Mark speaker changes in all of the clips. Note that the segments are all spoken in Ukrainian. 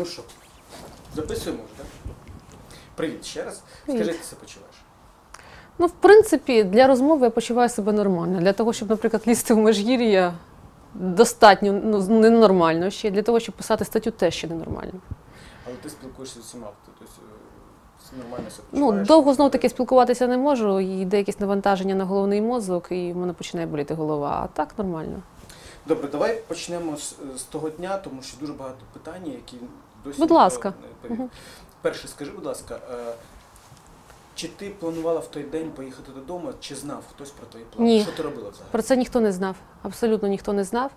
Speaker 1: Ну що, записуємо вже, так? Привіт ще раз. Скажи, як ти себе почуваєш?
Speaker 2: Ну, в принципі, для розмови я почуваю себе нормально. Для того, щоб, наприклад, лізти в межгір'я, достатньо ну, ненормально ще. Для того, щоб писати статтю, теж ще ненормально.
Speaker 1: Але ти спілкуєшся з усіма, тобто е, нормально себе
Speaker 2: Ну, довго знов таки спілкуватися не можу, і йде якесь навантаження на головний мозок, і в мене починає боліти голова. А так нормально.
Speaker 1: Добре, давай почнемо з, з того дня, тому що дуже багато питань, які досі
Speaker 2: Будь ласка.
Speaker 1: Перше, скажи, будь ласка, е, чи ти планувала в той день поїхати додому, чи знав хтось про твої плани?
Speaker 2: Ні.
Speaker 1: Що ти робила взагалі?
Speaker 2: Про це ніхто не знав. Абсолютно ніхто не знав.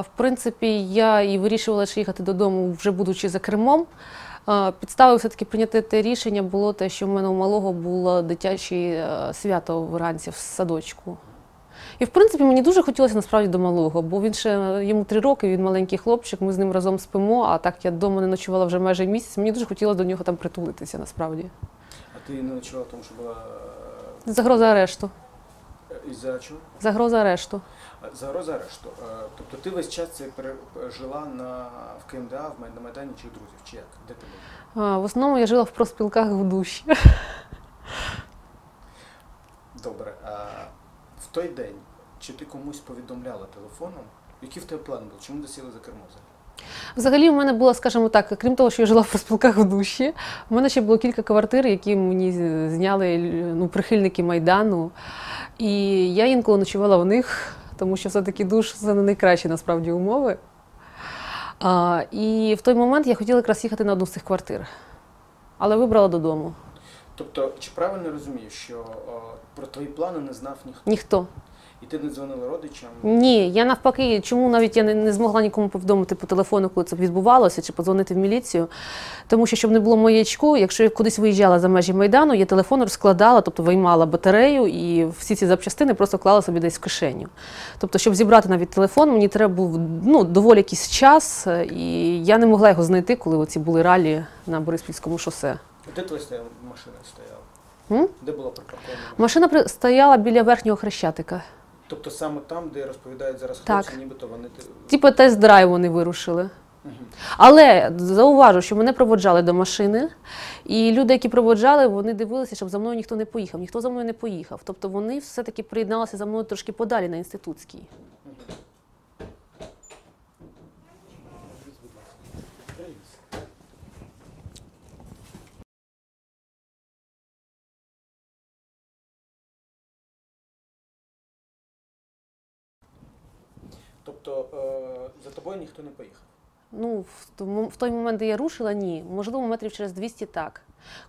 Speaker 2: В принципі, я і вирішувала, чи їхати додому, вже будучи за кермом. А, Підставою все-таки прийняти те рішення було те, що в мене у малого було дитяче е, свято вранці в садочку. І в принципі мені дуже хотілося насправді до малого, бо він ще йому три роки, він маленький хлопчик, ми з ним разом спимо, а так я вдома не ночувала вже майже місяць. Мені дуже хотілося до нього там притулитися насправді.
Speaker 1: А ти не ночувала, тому що була
Speaker 2: Загроза арешту.
Speaker 1: е, із-за чого?
Speaker 2: Загроза арешту.
Speaker 1: Е, Загроза арешту. Е, Тобто ти весь час це жила на, в КМДА, в на Майдані чи друзів, чи як? Де ти була?
Speaker 2: В основному я жила в проспілках в душі.
Speaker 1: Добре, а той день чи ти комусь повідомляла телефоном, який в тебе план був? Чому ти сіла за кермо взагалі?
Speaker 2: Взагалі, в мене було, скажімо так, крім того, що я жила в проспілках в душі, в мене ще було кілька квартир, які мені зняли ну, прихильники Майдану. І я інколи ночувала в них, тому що все-таки душ це не найкращі насправді умови. А, і в той момент я хотіла якраз їхати на одну з цих квартир, але вибрала додому.
Speaker 1: Тобто, чи правильно розумієш, що о, про твої плани не знав ніхто?
Speaker 2: Ніхто.
Speaker 1: І ти не дзвонила родичам?
Speaker 2: Ні, я навпаки, чому навіть я не, не змогла нікому повідомити по телефону, коли це відбувалося, чи подзвонити в міліцію. Тому що, щоб не було маячку, якщо я кудись виїжджала за межі Майдану, я телефон розкладала, тобто виймала батарею і всі ці запчастини просто клала собі десь в кишеню. Тобто, щоб зібрати навіть телефон, мені треба був ну, доволі якийсь час, е, і я не могла його знайти, коли оці були ралі на Бориспільському шосе.
Speaker 1: Де твоя стояла машина стояла?
Speaker 2: М?
Speaker 1: Де була припаркована?
Speaker 2: Машина при- стояла біля верхнього хрещатика.
Speaker 1: Тобто саме там, де розповідають зараз
Speaker 2: Так.
Speaker 1: хлопці, нібито вони
Speaker 2: Типу тест-драйв вони вирушили.
Speaker 1: Мгм.
Speaker 2: Але зауважу, що мене проводжали до машини, і люди, які проводжали, вони дивилися, щоб за мною ніхто не поїхав. Ніхто за мною не поїхав. Тобто вони все-таки приєдналися за мною трошки подалі на інститутській.
Speaker 1: Тобто е, за тобою ніхто не поїхав.
Speaker 2: Ну, в той момент, де я рушила, ні. Можливо, метрів через 200 так.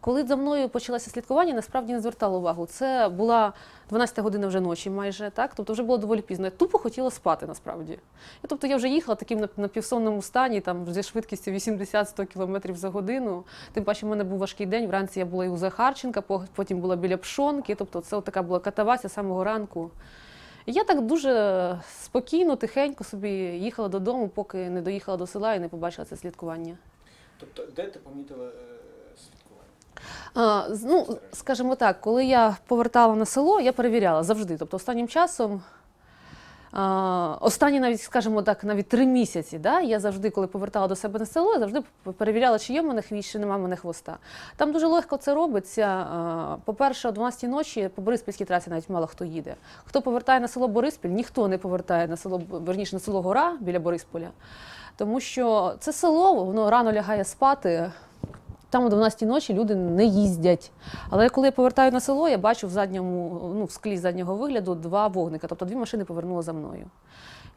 Speaker 2: Коли за мною почалося слідкування, насправді не звертала увагу. Це була 12 година вже ночі, майже так. Тобто вже було доволі пізно. Я тупо хотіла спати насправді. І, тобто я вже їхала таким на- напівсонному стані, там зі швидкістю 80-100 км за годину. Тим паче, в мене був важкий день. Вранці я була і у Захарченка, потім була біля Пшонки. Тобто, це така була катавася самого ранку. І я так дуже спокійно, тихенько собі їхала додому, поки не доїхала до села і не побачила це слідкування.
Speaker 1: Тобто, де ти помітила е, слідкування?
Speaker 2: А, ну, скажімо так, коли я повертала на село, я перевіряла завжди. Тобто останнім часом, останні навіть, скажімо так, навіть три місяці, да, я завжди, коли повертала до себе на село, завжди перевіряла, чи є в мене хвіст, чи немає в мене хвоста. Там дуже легко це робиться. По-перше, о 12 ночі по Бориспільській трасі навіть мало хто їде. Хто повертає на село Бориспіль, ніхто не повертає на село, верніше на село Гора біля Борисполя. Тому що це село, воно рано лягає спати. Там о 12 ночі люди не їздять. Але коли я повертаю на село, я бачу в задньому, ну, в склі заднього вигляду два вогника, тобто дві машини повернули за мною.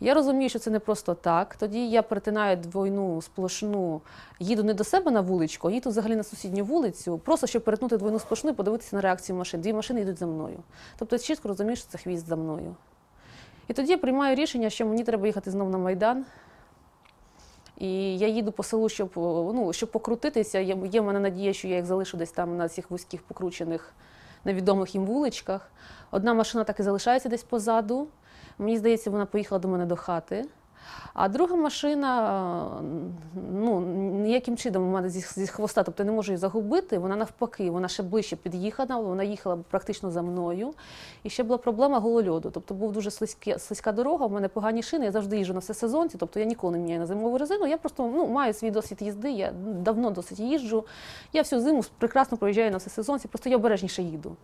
Speaker 2: Я розумію, що це не просто так. Тоді я перетинаю двойну сплошну, їду не до себе на вуличку, а їду взагалі на сусідню вулицю, просто щоб перетнути двойну сплошну і подивитися на реакцію машин. Дві машини йдуть за мною. Тобто я чітко розумію, що це хвіст за мною. І тоді я приймаю рішення, що мені треба їхати знову на Майдан. І я їду по селу, щоб, ну, щоб покрутитися. Є, є в мене надія, що я їх залишу десь там на цих вузьких покручених невідомих їм вуличках. Одна машина так і залишається десь позаду. Мені здається, вона поїхала до мене до хати. А друга машина, е, ну ніяким чином у мене зі, хвоста, тобто я не можу її загубити. Вона навпаки, вона ще ближче під'їхала, вона їхала практично за мною. І ще була проблема голольоду. Тобто був дуже слизьке, слизька дорога, у мене погані шини, я завжди їжджу на всесезонці, тобто я ніколи не міняю на зимову резину. Я просто ну, маю свій досвід їзди, я давно досить їжджу. Я всю зиму прекрасно проїжджаю на всесезонці, просто я обережніше їду.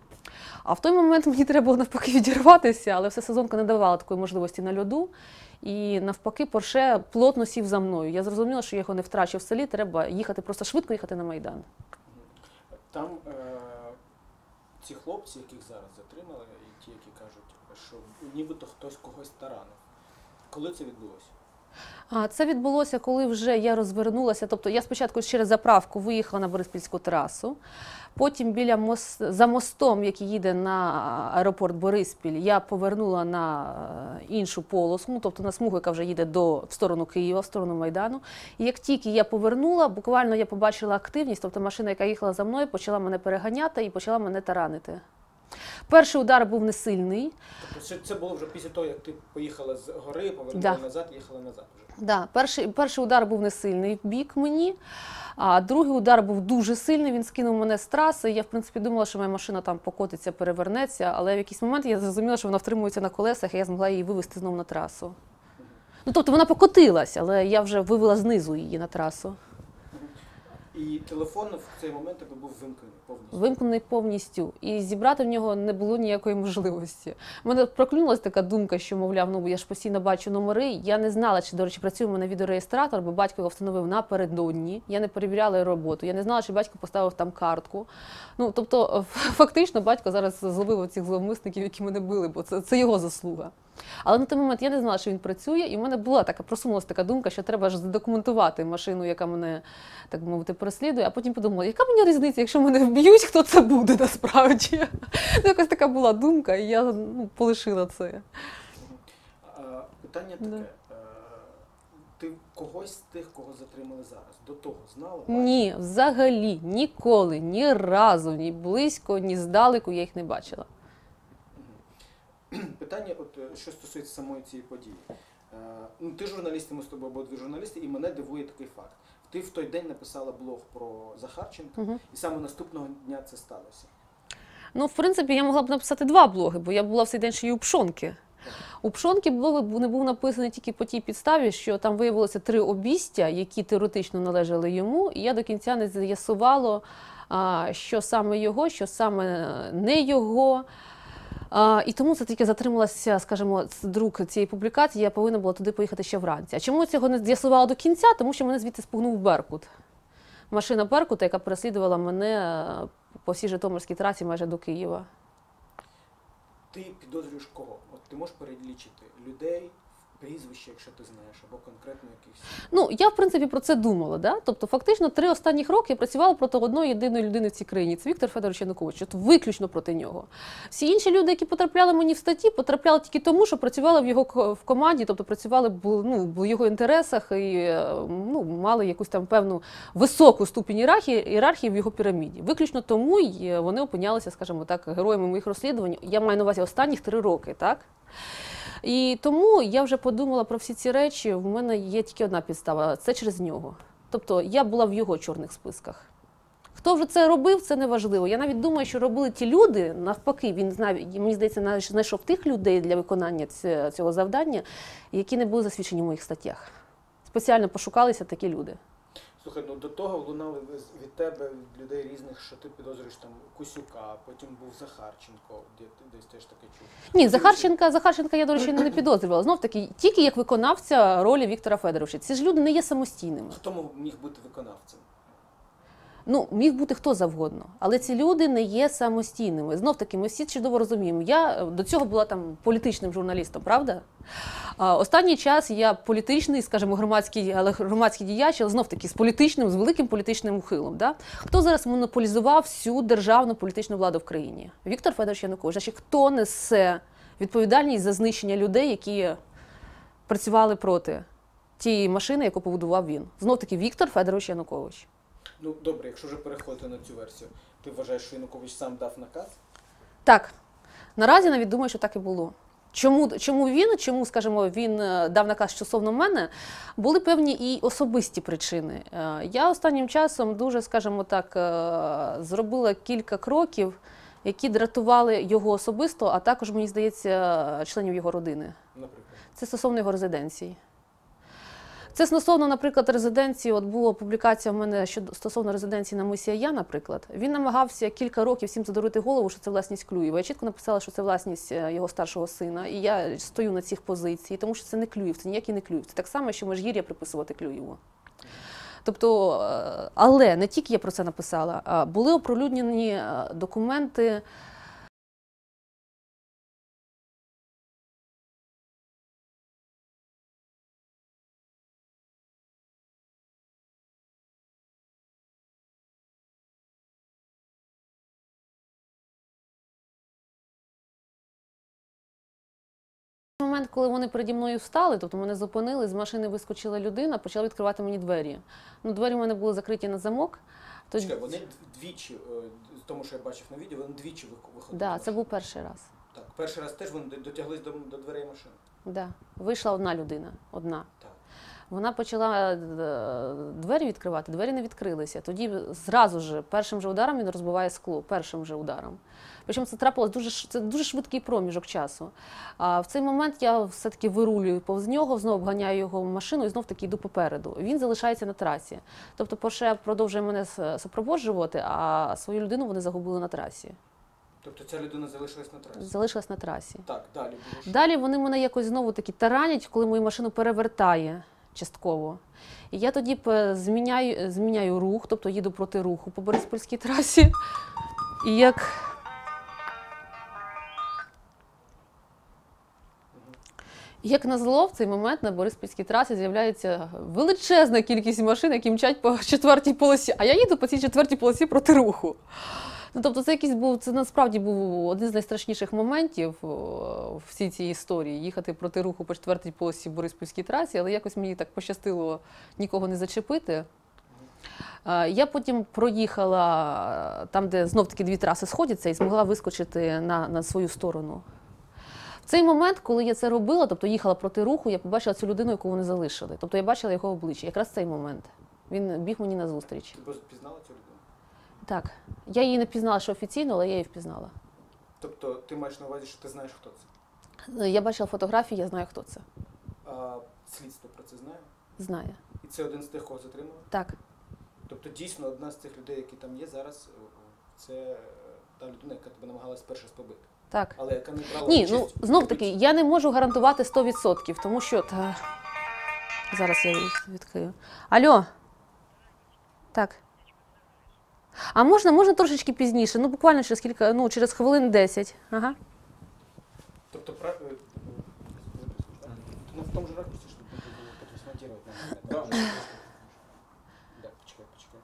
Speaker 2: А в той момент мені треба було навпаки відірватися, але всесезонка не давала такої можливості на льоду. І навпаки, Порше плотно сів за мною. Я зрозуміла, що я його не втрачу в селі, треба їхати, просто швидко їхати на Майдан.
Speaker 1: Там е, ці хлопці, яких зараз затримали, і ті, які кажуть, що нібито хтось когось таранив. Коли це відбулося?
Speaker 2: Це відбулося, коли вже я розвернулася. Тобто я спочатку через заправку виїхала на Бориспільську трасу. Потім біля мост, за мостом, який їде на аеропорт Бориспіль, я повернула на е, іншу полосу, ну, тобто на смугу, яка вже їде до в сторону Києва, в сторону Майдану. І як тільки я повернула, буквально я побачила активність, тобто машина, яка їхала за мною, почала мене переганяти і почала мене таранити. Перший удар був не сильний.
Speaker 1: Тобто це, було вже після того, як ти поїхала з гори, повернула
Speaker 2: Да.
Speaker 1: назад, їхала назад вже.
Speaker 2: Да, перший, перший удар був не сильний в бік мені, а другий удар був дуже сильний. Він скинув мене з траси. Я, в принципі, думала, що моя машина там покотиться, перевернеться, але в якийсь момент я зрозуміла, що вона втримується на колесах, і я змогла її вивести знову на трасу. Ну, тобто вона покотилась, але я вже вивела знизу її на трасу.
Speaker 1: І телефон в цей момент тебе був вимкнений повністю.
Speaker 2: Вимкнений повністю. І зібрати в нього не було ніякої можливості. У мене проклюнулася така думка, що, мовляв, ну я ж постійно бачу номери. Я не знала, чи, до речі, працює у мене відеореєстратор, бо батько його встановив напередодні. Я не перевіряла роботу. Я не знала, чи батько поставив там картку. Ну, тобто, фактично, батько зараз зловив цих зловмисників, які мене били, бо це, це його заслуга. Але на той момент я не знала, що він працює, і в мене була така просунулася така думка, що треба ж задокументувати машину, яка мене так би мовити переслідує. А потім подумала, яка мені різниця, якщо мене вб'ють, хто це буде насправді. Ну, якась така була думка, і я ну, полишила це.
Speaker 1: Питання таке.
Speaker 2: Да.
Speaker 1: Ти когось з тих, кого затримали зараз, до того знала?
Speaker 2: Ні, взагалі ніколи, ні разу, ні близько, ні здалеку я їх не бачила.
Speaker 1: Питання, от е, що стосується самої цієї події. Е, Ну, ти журналіст, і ми з тобою обидві журналісти, і мене дивує такий факт. Ти в той день написала блог про Захарченка,
Speaker 2: Угу.
Speaker 1: і саме наступного дня це сталося.
Speaker 2: Ну, в принципі, я могла б написати два блоги, бо я була в цей день ще й у Пшонки. У Пшонки блог не був написаний тільки по тій підставі, що там виявилося три обістя, які теоретично належали йому, і я до кінця не з'ясувала, що саме його, що саме не його. А, і тому це тільки затрималася, скажімо, друк цієї публікації. Я повинна була туди поїхати ще вранці. А чому цього не з'ясувала до кінця? Тому що мене звідти спугнув Беркут. Машина Беркута, яка переслідувала мене е, по всій Житомирській трасі майже до Києва.
Speaker 1: Ти підозрюєш кого? От ти можеш перелічити людей, прізвище, якщо ти знаєш, або конкретно якихось.
Speaker 2: Ну, я, в принципі, про це думала. Да? Тобто, фактично, три останніх роки я працювала проти одної єдиної людини в цій країні. Це Віктор Федорович Янукович. От виключно проти нього. Всі інші люди, які потрапляли мені в статті, потрапляли тільки тому, що працювали в його в команді, тобто працювали ну, в його інтересах і е, ну, мали якусь там певну високу ступінь ієрархії, ієрархії в його піраміді. Виключно тому й е, вони опинялися, скажімо так, героями моїх розслідувань. Я маю на увазі останніх три роки, так? І тому я вже подумала про всі ці речі. В мене є тільки одна підстава це через нього. Тобто я була в його чорних списках. Хто вже це робив, це не важливо. Я навіть думаю, що робили ті люди. Навпаки, він знав, мені здається, знайшов тих людей для виконання цього завдання, які не були засвідчені в моїх статтях. Спеціально пошукалися такі люди.
Speaker 1: Слухай, ну до того лунали від тебе, від людей різних, що ти підозрюєш там Кусюка, потім був Захарченко, де ти десь теж таке чув.
Speaker 2: Ні, Захарченка, Захарченка я, до речі, не підозрювала. Знов таки, тільки як виконавця ролі Віктора Федоровича. Ці ж люди не є самостійними.
Speaker 1: Хто міг бути виконавцем?
Speaker 2: Ну, міг бути хто завгодно, але ці люди не є самостійними. Знов таки, ми всі чудово розуміємо. Я е, до цього була там політичним журналістом, правда? А, останній час я політичний, скажімо, громадський, але громадський діяч, але знов таки з політичним, з великим політичним ухилом. Да? Хто зараз монополізував всю державну політичну владу в країні? Віктор Федорович Янукович. Значить, хто несе відповідальність за знищення людей, які працювали проти тієї машини, яку побудував він? Знов таки Віктор Федорович Янукович.
Speaker 1: Ну добре, якщо вже переходити на цю версію, ти вважаєш, що Янукович сам дав наказ?
Speaker 2: Так, наразі навіть думаю, що так і було. Чому, чому він, чому, скажімо, він е, дав наказ стосовно мене, були певні і особисті причини. Е, Я останнім часом дуже, скажімо так, е, зробила кілька кроків, які дратували його особисто, а також, мені здається, членів його родини.
Speaker 1: Наприклад.
Speaker 2: Це стосовно його резиденції. Це стосовно, наприклад, резиденції. От була публікація в мене щодо стосовно резиденції на мисія Я, наприклад. Він намагався кілька років всім задурити голову, що це власність Клюєва. Я чітко написала, що це власність е, його старшого сина, і я стою на цих позицій, тому що це не Клюєв, це ніякий не Клюєв. Це так само, що Межгір'я приписувати Клюєву. Тобто, е, але не тільки я про це написала, а були оприлюднені е, документи. Коли вони переді мною встали, тобто мене зупинили, з машини вискочила людина, почала відкривати мені двері. Ну, двері в мене були закриті на замок. Тоді...
Speaker 1: Чекай, вони двічі, е, тому що я бачив на відео, вони двічі вих- виходили.
Speaker 2: Да, це був перший раз.
Speaker 1: Так, перший раз теж вони дотяглись до, до дверей машини.
Speaker 2: Да. Вийшла одна людина, одна.
Speaker 1: Так.
Speaker 2: Вона почала е, двері відкривати, двері не відкрилися. Тоді зразу ж першим же ударом він розбиває скло, першим же ударом. Причому це трапилось дуже це дуже швидкий проміжок часу. А в цей момент я все-таки вирулюю повз нього, знову обганяю його в машину і знов таки йду попереду. Він залишається на трасі. Тобто, Порше продовжує мене супроводжувати, а свою людину вони загубили на трасі.
Speaker 1: Тобто ця людина залишилась на трасі.
Speaker 2: Залишилась на трасі.
Speaker 1: Так, далі було?
Speaker 2: Далі вони мене якось знову таки таранять, коли мою машину перевертає частково. І я тоді зміняю, зміняю рух, тобто їду проти руху по Бориспільській трасі. І як. Як назло, в цей момент на Бориспільській трасі з'являється величезна кількість машин, які мчать по четвертій полосі, а я їду по цій четвертій полосі проти руху. Ну, тобто, це якийсь був, це насправді був один з найстрашніших моментів в всій цій історії їхати проти руху по четвертій полосі Бориспільській трасі, але якось мені так пощастило нікого не зачепити. Е, Я потім проїхала е, там, де знов таки дві траси сходяться, і змогла вискочити на, на свою сторону. В цей момент, коли я це робила, тобто їхала проти руху, я побачила цю людину, яку вони залишили. Тобто я бачила його обличчя. Якраз цей момент. Він біг мені назустріч.
Speaker 1: Ти просто пізнала цю людину?
Speaker 2: Так. Я її не впізнала, що офіційно, але я її впізнала.
Speaker 1: Тобто ти маєш на увазі, що ти знаєш, хто це?
Speaker 2: Е, Я бачила фотографії, я знаю, хто це.
Speaker 1: А слідство про це знає?
Speaker 2: Знає.
Speaker 1: І це один з тих, кого затримали?
Speaker 2: Так.
Speaker 1: Тобто дійсно одна з цих людей, які там є зараз, е, це е, та людина, яка тебе намагалась перший раз побити.
Speaker 2: Так.
Speaker 1: Але яка не брала
Speaker 2: Ні,
Speaker 1: участь
Speaker 2: ну знов таки, я не можу гарантувати 100%, тому що. Та... Зараз я відкрию. Алло. Так. А можна, можна трошечки пізніше, ну буквально через кілька, ну, через хвилин 10. Ага.
Speaker 1: Тобто, пра... е, ну, в тому же ракурсі, щоб можно было потом смонтировать на момент. Да, да, почекай, почекай.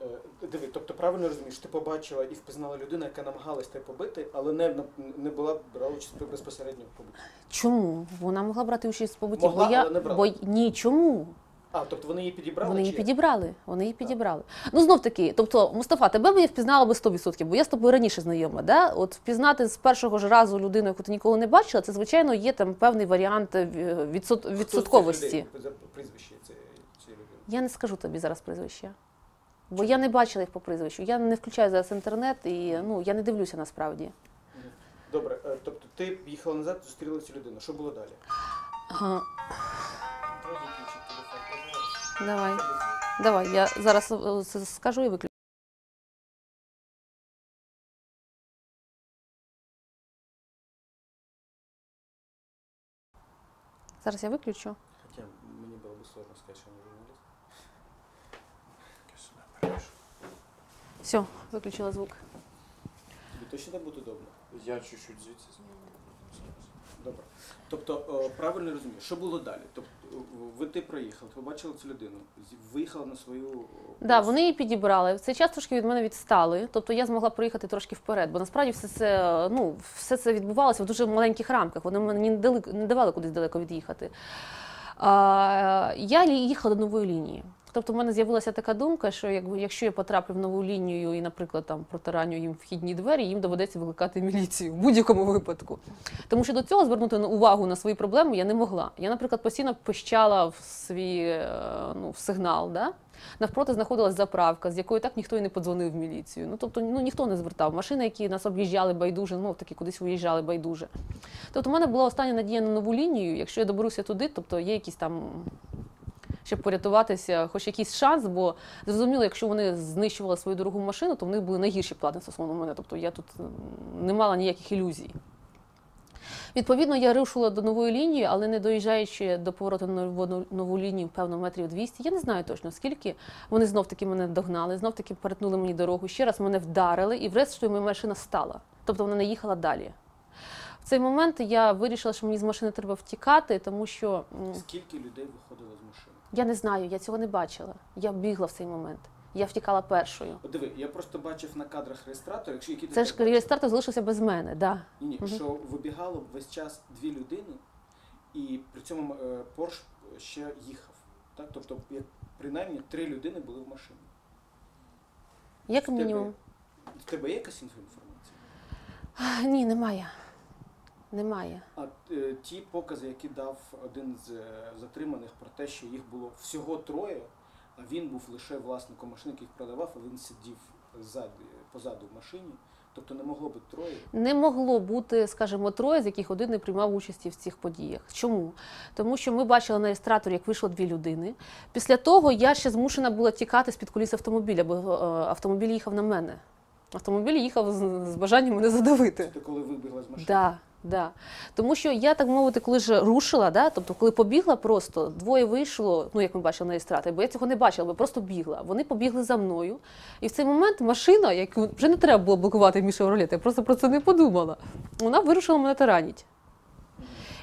Speaker 1: Е, Диви, тобто правильно розумієш, ти побачила і впізнала людину, яка намагалась тебе побити, але не, не була брала участь безпосередньо в побитті.
Speaker 2: Чому? Вона могла брати участь в побутті,
Speaker 1: Могла,
Speaker 2: бо я.
Speaker 1: але не брала.
Speaker 2: Бо... Ні, чому?
Speaker 1: А, тобто вони її підібрали?
Speaker 2: Вони її
Speaker 1: чи-
Speaker 2: підібрали. Вони її підібрали. Ну знов таки, тобто, Мустафа, тебе б я впізнала би 100%, бо я з тобою раніше знайома. Да? От впізнати з першого ж разу людину, яку ти ніколи не бачила, це звичайно є там певний варіант е, відсот...
Speaker 1: Хто з цих
Speaker 2: відсотковості.
Speaker 1: людей прізвище цієї людини?
Speaker 2: Я не скажу тобі зараз прізвища. Бо я не бачила їх по прізвищу. Я не включаю зараз інтернет і ну я не дивлюся насправді.
Speaker 1: Добре, е, тобто ти їхала назад, зустріла цю людину. Що було далі?
Speaker 2: Ага. Давай, давай, я зараз е, скажу і виключу. Зараз я виключу.
Speaker 1: Хотя мені було б сложно сказати, що я не журналіст.
Speaker 2: Все, виключила звук.
Speaker 1: Тобі точно так буде удобно?
Speaker 3: Я чуть-чуть звідси зніму.
Speaker 1: Добре. Тобто, е, правильно розумію, що було далі? Тобто, е, ви ти проїхав, ти побачила цю людину, виїхала на свою. е,
Speaker 2: Да, вони її підібрали. В цей час трошки від мене відстали. Тобто я змогла проїхати трошки вперед, бо насправді все це, ну, все це відбувалося в дуже маленьких рамках. Вони мені не дали, не давали кудись далеко від'їхати. Я їхала до нової лінії. Тобто в мене з'явилася така думка, що якщо я потраплю в нову лінію і, наприклад, там протараню їм вхідні двері, їм доведеться викликати міліцію в будь-якому випадку. Тому що до цього звернути увагу на свої проблеми я не могла. Я, наприклад, постійно пищала в свій е, ну, в сигнал. Да? Навпроти знаходилась заправка, з якої так ніхто і не подзвонив в міліцію. Ну тобто ну, ніхто не звертав. Машини, які нас об'їжджали байдуже, ну таки кудись виїжджали байдуже. Тобто, в мене була остання надія на нову лінію. Якщо я доберуся туди, тобто є якісь там. Щоб порятуватися, хоч якийсь шанс, бо зрозуміло, якщо вони знищували свою дорогу машину, то в них були найгірші плани стосовно мене. Тобто я тут не мала ніяких ілюзій. Відповідно, я рушила до нової лінії, але не доїжджаючи до повороту на нову, лінію, певно, метрів 200, я не знаю точно скільки. Вони знов таки мене догнали, знов таки перетнули мені дорогу, ще раз мене вдарили, і врешті моя машина стала. Тобто вона не їхала далі. В цей момент я вирішила, що мені з машини треба втікати, тому що
Speaker 1: Скільки людей виходило з машини?
Speaker 2: Я не знаю, я цього не бачила. Я бігла в цей момент. Я втікала першою.
Speaker 1: От диви, я просто бачив на кадрах реєстратор, якщо які
Speaker 2: Це ж реєстратор залишився без мене. Да.
Speaker 1: Ні, ні,
Speaker 2: Мгм.
Speaker 1: що вибігало весь час дві людини, і при цьому е, Порш ще їхав. Так? Тобто, як, принаймні, три людини були в машині.
Speaker 2: Як
Speaker 1: В тебе-
Speaker 2: мінімум.
Speaker 1: В тебе є якась інформація?
Speaker 2: Ні, немає. Немає.
Speaker 1: А е, ті покази, які дав один з е, затриманих про те, що їх було всього троє, а він був лише власником машини, який їх продавав, а він сидів ззаді, позаду в машині. Тобто не могло бути троє.
Speaker 2: Не могло бути, скажімо, троє, з яких один не приймав участі в цих подіях. Чому? Тому що ми бачили на реєстраторі, як вийшло дві людини. Після того я ще змушена була тікати з під коліс автомобіля, бо е, автомобіль їхав на мене. Автомобіль їхав з, з бажанням мене задавити.
Speaker 1: Ти коли вибігла з машини?
Speaker 2: Да, да. Тому що я, так мовити, коли ж рушила, да, тобто коли побігла просто, двоє вийшло, ну як ми бачили на реєстраторі, бо я цього не бачила, бо просто бігла. Вони побігли за мною. І в цей момент машина, яку вже не треба було блокувати Міша рулет, я просто про це не подумала. Вона вирушила мене тараніть.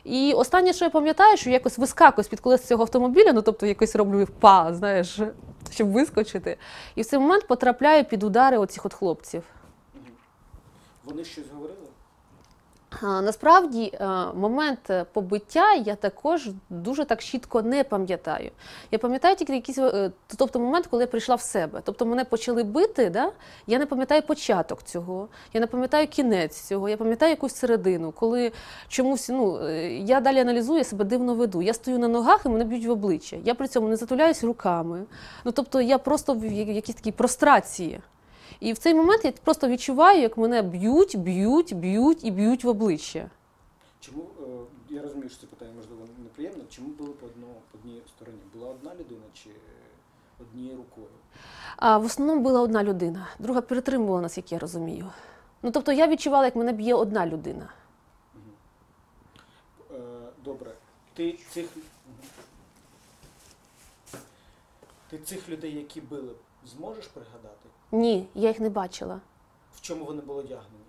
Speaker 2: І останнє, що я пам'ятаю, що якось вискакую з-під колес цього автомобіля, ну тобто якось роблю па, знаєш, щоб вискочити. І в цей момент потрапляю під удари оцих от хлопців.
Speaker 1: Вони щось говорили?
Speaker 2: Насправді, е, момент побиття я також дуже так чітко не пам'ятаю. Я пам'ятаю тільки якийсь, е, тобто момент, коли я прийшла в себе. Тобто мене почали бити, да? я не пам'ятаю початок цього, я не пам'ятаю кінець цього, я пам'ятаю якусь середину, коли чомусь ну, е, я далі аналізую, я себе дивно веду. Я стою на ногах і мене б'ють в обличчя. Я при цьому не затуляюсь руками. Ну, тобто я просто в якійсь такій прострації. І в цей момент я просто відчуваю, як мене б'ють, б'ють, б'ють і б'ють в обличчя.
Speaker 1: Чому е, я розумію, що це питання можливо неприємне. Чому по одному по одній стороні? Була одна людина чи однією рукою?
Speaker 2: А в основному була одна людина, друга перетримувала нас, як я розумію. Ну тобто я відчувала, як мене б'є одна людина.
Speaker 1: Е, добре, ти цих ти цих людей, які били, зможеш пригадати?
Speaker 2: Ні, я їх не бачила.
Speaker 1: В чому вони були одягнені?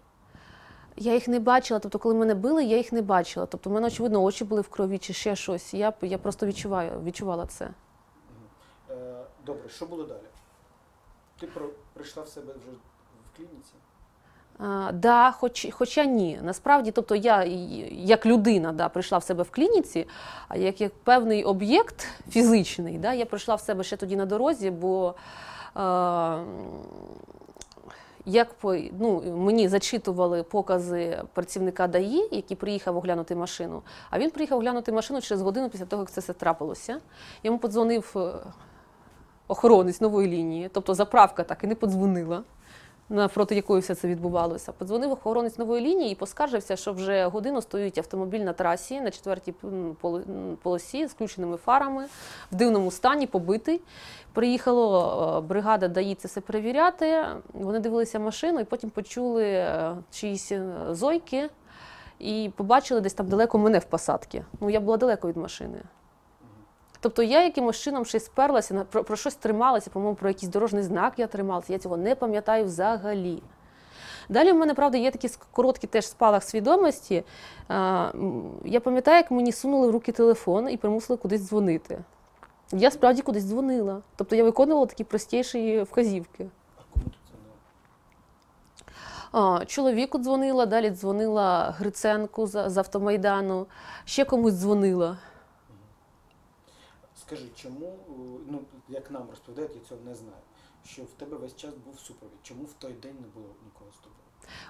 Speaker 2: Я їх не бачила, тобто, коли мене били, я їх не бачила. Тобто, в мене, очевидно, очі були в крові чи ще щось. Я, я просто відчуваю, відчувала це.
Speaker 1: Е, добре, що було далі? Ти про, прийшла в себе вже в клініці?
Speaker 2: А, да, хоч, хоча ні. Насправді, тобто я як людина да, прийшла в себе в клініці, а як, як певний об'єкт фізичний, да, я прийшла в себе ще тоді на дорозі, бо як по, ну, мені зачитували покази працівника ДАІ, який приїхав оглянути машину, а він приїхав оглянути машину через годину після того, як це все трапилося. Йому подзвонив е, охоронець нової лінії, тобто заправка так і не подзвонила навпроти якої все це відбувалося. Подзвонив охоронець нової лінії і поскаржився, що вже годину стоїть автомобіль на трасі на четвертій полосі з включеними фарами, в дивному стані, побитий. Приїхала бригада ДАІ це все перевіряти. Вони дивилися машину і потім почули е, чиїсь е, зойки і побачили десь там далеко мене в посадці. Ну, я була далеко від машини. Тобто я якимось чином щось сперлася, про, про щось трималася, по-моєму, про якийсь дорожній знак я трималася, я цього не пам'ятаю взагалі. Далі в мене, правда, є такий короткий теж спалах свідомості. Я пам'ятаю, як мені сунули в руки телефон і примусили кудись дзвонити. Я справді кудись дзвонила. Тобто я виконувала такі простіші вказівки.
Speaker 1: А,
Speaker 2: чоловіку дзвонила, далі дзвонила Гриценку з, з автомайдану, ще комусь дзвонила.
Speaker 1: Скажи, чому, е, ну як нам розповідають, я цього не знаю. Що в тебе весь час був супровід. Чому в той день не було нікого з тобою?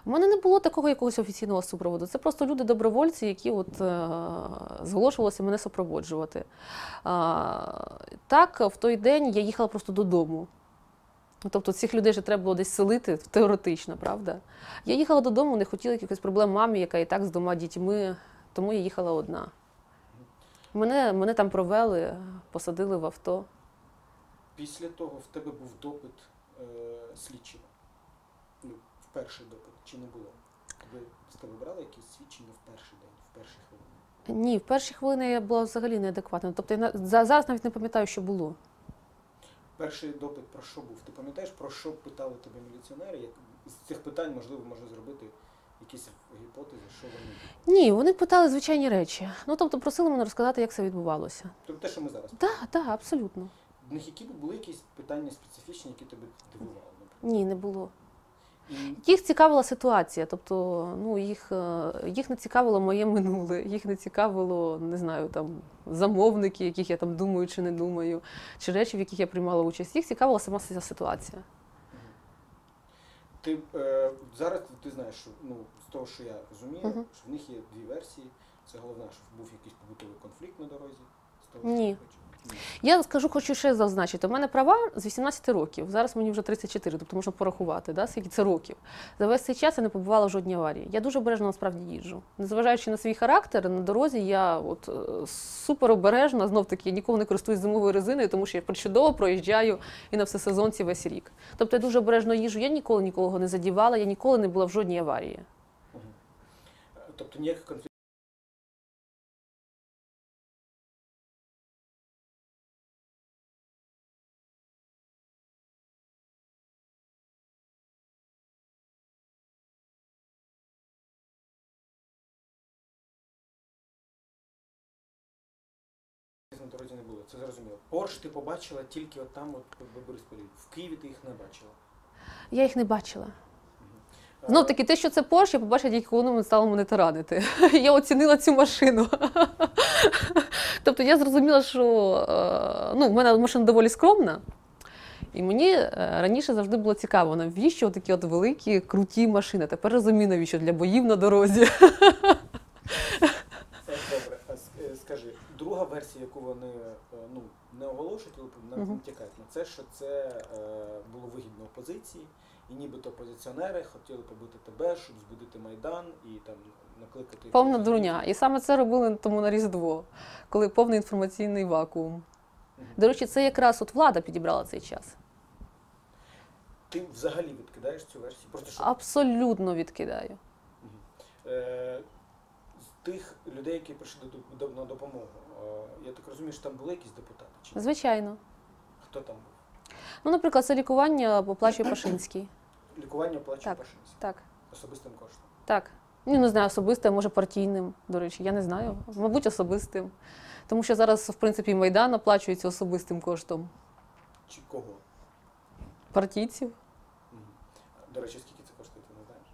Speaker 2: У мене не було такого якогось офіційного супроводу. Це просто люди-добровольці, які от, е, зголошувалися мене супроводжувати. А, так, в той день я їхала просто додому. Тобто цих людей вже треба було десь селити теоретично, правда? Я їхала додому, не хотіла якихось проблем мамі, яка і так з двома дітьми, тому я їхала одна. Мене, мене там провели, посадили в авто.
Speaker 1: Після того в тебе був допит е, слідчого. Ну, в перший допит, чи не було? Тебе з тебе брали якісь свідчення в перший день, в перші хвилини?
Speaker 2: Ні, в перші хвилини я була взагалі неадекватна. Тобто я на- за- зараз навіть не пам'ятаю, що було.
Speaker 1: Перший допит про що був? Ти пам'ятаєш, про що питали тебе міліціонери? Як з цих питань можливо можна зробити якісь гіпотези, що вони?
Speaker 2: Ні, вони питали звичайні речі. Ну тобто просили мене розказати, як це відбувалося.
Speaker 1: Тобто те, що ми зараз.
Speaker 2: Так, так, абсолютно.
Speaker 1: В них які були якісь питання специфічні, які тебе дивували.
Speaker 2: Ні, не було. Їх цікавила ситуація, тобто ну, їх, е, їх не цікавило моє минуле, їх не цікавило, не знаю, там замовники, яких я там думаю чи не думаю, чи речі, в яких я приймала участь. Їх цікавила сама ситуація.
Speaker 1: Ти е, зараз ти знаєш, що ну з того, що я розумію,
Speaker 2: Мгм.
Speaker 1: що в них є дві версії. Це головне, що був якийсь побутовий конфлікт на дорозі. З того,
Speaker 2: Ні.
Speaker 1: що я бачу.
Speaker 2: Я скажу, хочу ще зазначити. У мене права з 18 років. Зараз мені вже 34, тобто можна порахувати, да, скільки це років. За весь цей час я не побувала в жодній аварії. Я дуже обережно насправді їжджу. Незважаючи на свій характер, на дорозі я от е, супер обережна. Знов таки я ніколи не користуюсь зимовою резиною, тому що я причудово проїжджаю і на всесезонці весь рік. Тобто я дуже обережно їжджу. Я ніколи нікого не задівала, я ніколи не була в жодній аварії.
Speaker 1: Е, Тобто ніяких конфліктів. На дорозі не було, це зрозуміло. Порш ти побачила тільки от там, от в Борисполі. В Києві ти їх не бачила.
Speaker 2: Я їх не бачила. Знов таки, те, що це Porsche, я побачила коли воно стало мене таранити. Я оцінила цю машину. Тобто я зрозуміла, що е, ну, в мене машина доволі скромна. І мені е, раніше завжди було цікаво, навіщо такі от великі, круті машини. Тепер розумію, навіщо для боїв на дорозі.
Speaker 1: Е, Добре, а с- е, скажи, друга версія, яку вони е, ну, не оголошують, але навіть натякають на це, що це е, було вигідно опозиції, і нібито опозиціонери хотіли побити тебе, щоб збудити Майдан і там накликати.
Speaker 2: Повна дурня. І саме це робили тому на Різдво, коли повний інформаційний вакуум.
Speaker 1: Мгм.
Speaker 2: До речі, це якраз от влада підібрала цей час.
Speaker 1: Ти взагалі відкидаєш цю версію? Просто щоб
Speaker 2: Абсолютно відкидаю.
Speaker 1: Мгм. Е, тих людей, які прийшли на допомогу, е, я так розумію, що там були якісь депутати? Чи?
Speaker 2: Звичайно.
Speaker 1: хто там був?
Speaker 2: Ну, наприклад, це лікування оплачує Пашинський.
Speaker 1: Лікування оплачує
Speaker 2: Так.
Speaker 1: Пашинський
Speaker 2: Так,
Speaker 1: особистим коштом.
Speaker 2: так. Ну, не знаю, особистим, може партійним, до речі, я не знаю. Мабуть, особистим. Тому що зараз, в принципі, Майдан оплачується особистим коштом
Speaker 1: Чи кого?
Speaker 2: партійців.
Speaker 1: До речі, скільки це коштує, ти не знаєш?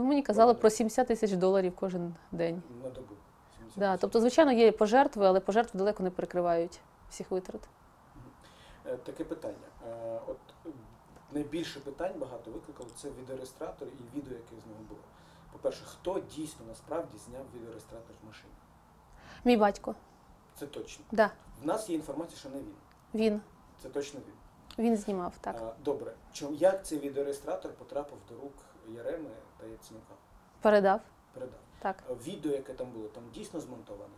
Speaker 2: Ну, мені казали про 70 тисяч доларів кожен день.
Speaker 1: На добу.
Speaker 2: Да, тобто, звичайно, є пожертви, але пожертви далеко не перекривають всіх витрат.
Speaker 1: Е, Таке питання. Е, От е, найбільше питань багато викликало це відеореєстратор і відео, яке з нього було. По-перше, хто дійсно насправді зняв відеореєстратор з машини?
Speaker 2: Мій батько,
Speaker 1: Це точно.
Speaker 2: да,
Speaker 1: В нас є інформація, що не він.
Speaker 2: він.
Speaker 1: Це точно він.
Speaker 2: Він знімав, так.
Speaker 1: Добре. Чому як цей відеореєстратор потрапив до рук Яреми Яценюка?
Speaker 2: Передав.
Speaker 1: Передав.
Speaker 2: Так.
Speaker 1: Відео, яке там було, там дійсно змонтоване.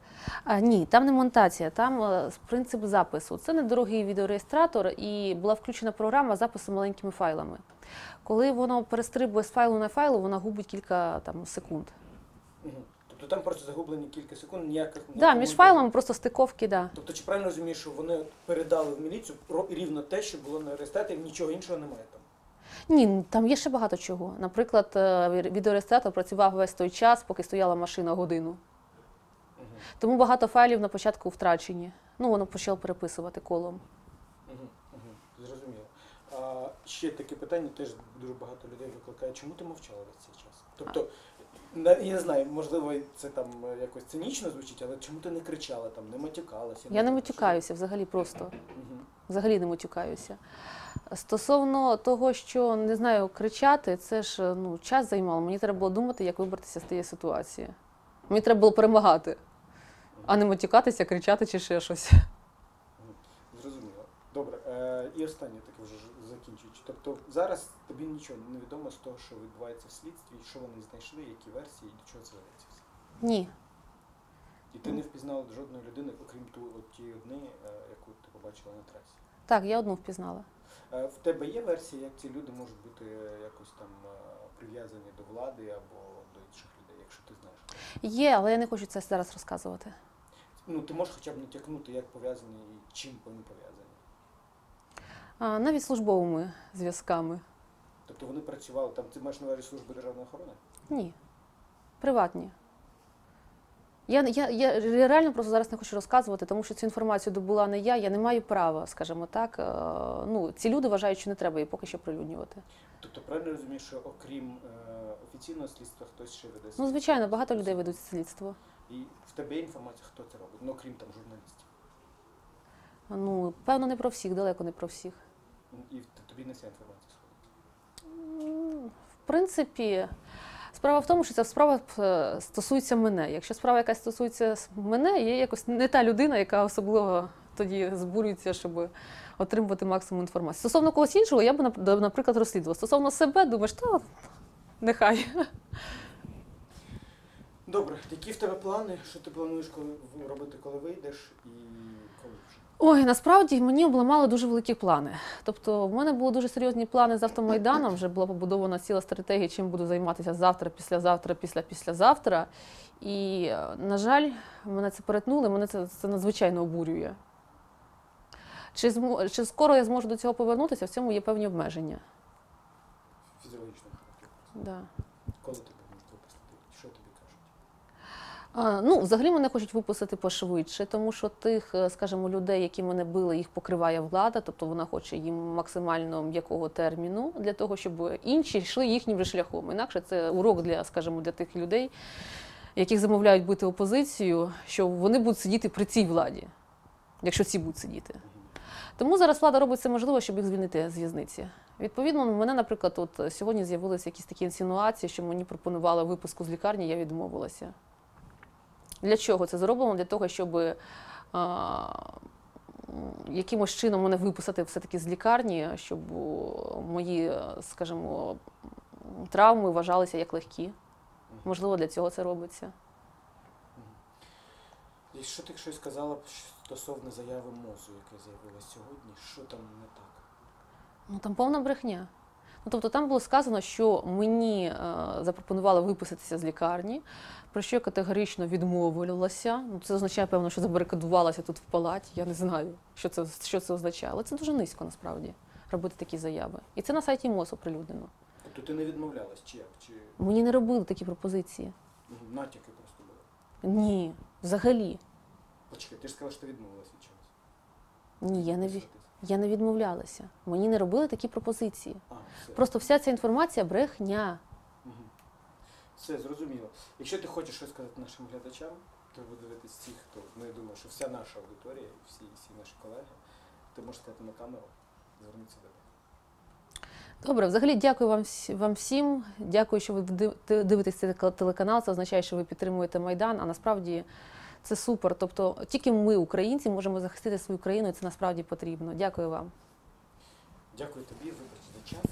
Speaker 2: А, ні, там не монтація, там е, принцип запису. Це недорогий відеореєстратор, і була включена програма запису маленькими файлами. Коли воно перестрибує з файлу на файлу, вона губить кілька там, секунд.
Speaker 1: Тобто там просто загублені кілька секунд, ніяких
Speaker 2: Так, да, між файлами просто стиковки, да.
Speaker 1: Тобто, чи правильно розумієш, що вони передали в міліцію рівно те, що було на реєстраторі, нічого іншого немає там.
Speaker 2: Ні, ну, там є ще багато чого. Наприклад, е, відеореєстратор працював весь той час, поки стояла машина годину. Тому багато файлів на початку втрачені. Ну, воно почало переписувати колом.
Speaker 1: Зрозуміло. А ще таке питання теж дуже багато людей викликає. Чому ти мовчала весь цей час? Тобто, Я не знаю, можливо, це там е, якось цинічно звучить, але чому ти не кричала там, не матюкалася?
Speaker 2: Я не матюкаюся взагалі просто. Взагалі не матюкаюся. Стосовно того, що не знаю, кричати, це ж ну, час займало. Мені треба було думати, як вибратися з тієї ситуації. Мені треба було перемагати, а не матюкатися, кричати чи ще щось.
Speaker 1: Зрозуміло. Добре. Е, і останнє таке вже закінчуючи. Тобто зараз тобі нічого не відомо з того, що відбувається в слідстві, що вони знайшли, які версії, і до чого це ведеться.
Speaker 2: Ні.
Speaker 1: І ти не впізнала жодної людини, окрім ту, от тієї одни, е, яку ти побачила на трасі.
Speaker 2: Так, я одну впізнала.
Speaker 1: Е, В тебе є версія, як ці люди можуть бути е, якось там е, прив'язані до влади або до інших людей, якщо ти знаєш?
Speaker 2: Є, але я не хочу це зараз розказувати.
Speaker 1: Ну, ти можеш хоча б натякнути, як пов'язані і чим вони пов'язані.
Speaker 2: А, навіть службовими зв'язками.
Speaker 1: Тобто вони працювали там, ти маєш на увазі служби державної охорони?
Speaker 2: Ні. Приватні. Я, я, я реально просто зараз не хочу розказувати, тому що цю інформацію добула не я, я не маю права, скажімо так. Е, Ну, ці люди вважають, що не треба її поки що прилюднювати.
Speaker 1: Тобто правильно розумієш, що окрім е, офіційного слідства хтось ще веде
Speaker 2: Ну, звичайно, багато людей ведуть слідство.
Speaker 1: І в тебе є інформація, хто це робить, ну окрім там журналістів.
Speaker 2: Ну, певно, не про всіх, далеко не про всіх.
Speaker 1: І тобі не ця інформація сходить.
Speaker 2: В принципі, справа в тому, що ця справа е, стосується мене. Якщо справа якась стосується мене, я якось не та людина, яка особливо тоді збурюється, щоб отримувати максимум інформації. Стосовно когось іншого, я б, наприклад, розслідувала. Стосовно себе, думаєш, та нехай.
Speaker 1: Добре, які в тебе плани? Що ти плануєш робити, коли вийдеш і?
Speaker 2: Ой, насправді мені обламали дуже великі плани. Тобто, в мене були дуже серйозні плани з автомайданом. Вже була побудована ціла стратегія, чим буду займатися завтра, післязавтра, після післязавтра. І, е, на жаль, мене це перетнули, мене це, це надзвичайно обурює. Чи, змо, чи скоро я зможу до цього повернутися, в цьому є певні обмеження.
Speaker 1: Фізіологічно.
Speaker 2: Да.
Speaker 1: Коли тебе можуть випустити? Що тобі кажуть?
Speaker 2: А, ну, взагалі мене хочуть випустити пошвидше, тому що тих, е, скажімо, людей, які мене били, їх покриває влада, тобто вона хоче їм максимально м'якого терміну для того, щоб інші йшли їхнім шляхом. Інакше це урок для, скажімо, для тих людей, яких замовляють бути опозицією, що вони будуть сидіти при цій владі, якщо ці будуть сидіти. Тому зараз влада робить все можливе, щоб їх звільнити з в'язниці. Відповідно, у мене, наприклад, от сьогодні з'явилися якісь такі інсинуації, що мені пропонували випуску з лікарні, я відмовилася. Для чого це зроблено? Для того, щоб якимось чином мене виписати все-таки з лікарні, щоб мої, е, скажімо, травми вважалися як легкі. Можливо, для цього це робиться.
Speaker 1: Якщо ти щось сказала стосовно заяви МОЗу, яка з'явилася сьогодні, що там не так?
Speaker 2: Ну там повна брехня. Ну, тобто там було сказано, що мені е, запропонували виписатися з лікарні, про що я категорично відмовилася. Ну, це означає, певно, що забарикадувалася тут в палаті. Я не знаю, що це, що це означає. Але це дуже низько насправді робити такі заяви. І це на сайті МОЗ оприлюднено.
Speaker 1: Тобто ти не відмовлялась, чи як? Чи
Speaker 2: Мені не робили такі пропозиції.
Speaker 1: натяки просто були?
Speaker 2: Ні, взагалі.
Speaker 1: Почекай, ти ж сказала, що ти відмовилась від чогось.
Speaker 2: Ні, я не, ві-
Speaker 1: Виписатись.
Speaker 2: Я не відмовлялася. Мені не робили такі пропозиції.
Speaker 1: А, все.
Speaker 2: Просто вся ця інформація брехня.
Speaker 1: Все, зрозуміло. Якщо ти хочеш щось сказати нашим глядачам, то ви дивитесь всіх, хто, ну я думаю, що вся наша аудиторія, всі, всі наші колеги, ти можеш сказати на камеру, зверніться до них.
Speaker 2: Добре, взагалі дякую вам, вам всім. Дякую, що ви дивитесь цей телеканал. Це означає, що ви підтримуєте Майдан. А насправді це супер. Тобто тільки ми, українці, можемо захистити свою країну, і це насправді потрібно. Дякую вам.
Speaker 1: Дякую тобі, вибач за час.